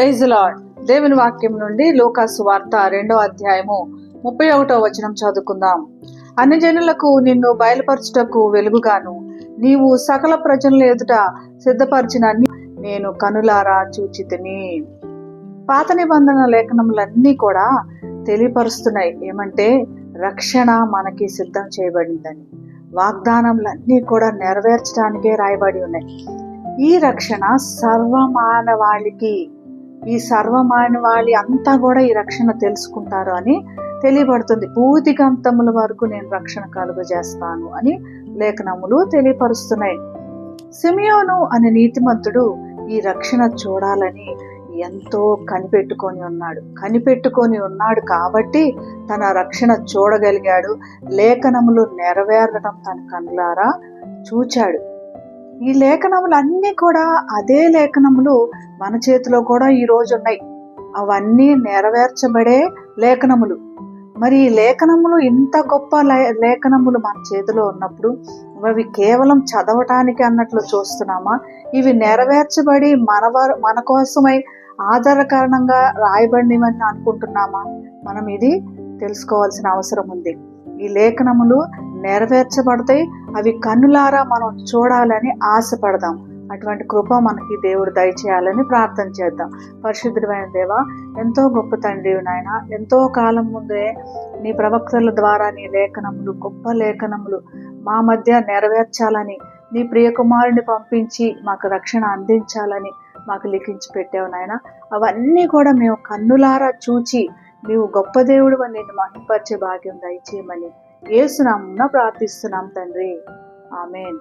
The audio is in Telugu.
Praise lord. దేవుని వాక్యం నుండి లోకాసు వార్త రెండో అధ్యాయము ముప్పై ఒకటో వచనం చదువుకుందాం. అన్ని జనులకు నిన్ను బయలుపరచుటకు వెలుగుగాను నీవు సకల ప్రజల ఎదుట సిద్ధపరిచిన నేను కనులారా చూచితిని. పాత నిబంధన లేఖనములన్నీ కూడా తెలియపరుస్తున్నాయి. ఏమంటే రక్షణ మనకి సిద్ధం చేయబడిందని. వాగ్దానములన్నీ కూడా నెరవేర్చడానికే రాయబడి ఉన్నాయి. ఈ రక్షణ సర్వమానవాళికి ఈ సర్వమానవాళి అంతా కూడా ఈ రక్షణ తెలుసుకుంటారు అని తెలియబడుతుంది. పూతికంతముల వరకు నేను రక్షణ కలుగజేస్తాను అని లేఖనములు తెలియపరుస్తున్నాయి. సిమియోను అనే నీతిమంతుడు ఈ రక్షణ చూడాలని ఎంతో కనిపెట్టుకొని ఉన్నాడు. కనిపెట్టుకొని ఉన్నాడు కాబట్టి తన రక్షణ చూడగలిగాడు. లేఖనములు నెరవేరడం తన కనులారా చూచాడు. ఈ లేఖనములు అన్నీ కూడా అదే లేఖనములు మన చేతిలో కూడా ఈ ఉన్నాయి. అవన్నీ నెరవేర్చబడే లేఖనములు. మరి ఈ లేఖనములు ఇంత గొప్ప లే- లేఖనములు మన చేతిలో ఉన్నప్పుడు అవి కేవలం చదవటానికి అన్నట్లు చూస్తున్నామా? ఇవి నెరవేర్చబడి మన వర- మన కోసమై ఆధారకారణంగా రాయబడినవని అనుకుంటున్నామా? మనం ఇది తెలుసుకోవాల్సిన అవసరం ఉంది. ఈ లేఖనములు నెరవేర్చబడతాయి. అవి కన్నులారా మనం చూడాలని ఆశపడదాం. అటువంటి కృప మనకి దేవుడు దయచేయాలని ప్రార్థన చేద్దాం. పరిశుద్ధమైన దేవ ఎంతో గొప్ప తండ్రి నాయన ఎంతో కాలం ముందే నీ ప్రవక్తల ద్వారా నీ లేఖనములు గొప్ప లేఖనములు మా మధ్య నెరవేర్చాలని నీ ప్రియకుమారుని పంపించి మాకు రక్షణ అందించాలని మాకు లిఖించి పెట్టావు నాయన. అవన్నీ కూడా మేము కన్నులారా చూచి నీవు గొప్ప దేవుడు అని నేను మహింపరిచే భాగ్యం దయచేయమని ఏసునామున ప్రార్థిస్తున్నాం తండ్రి. ఆమెన్.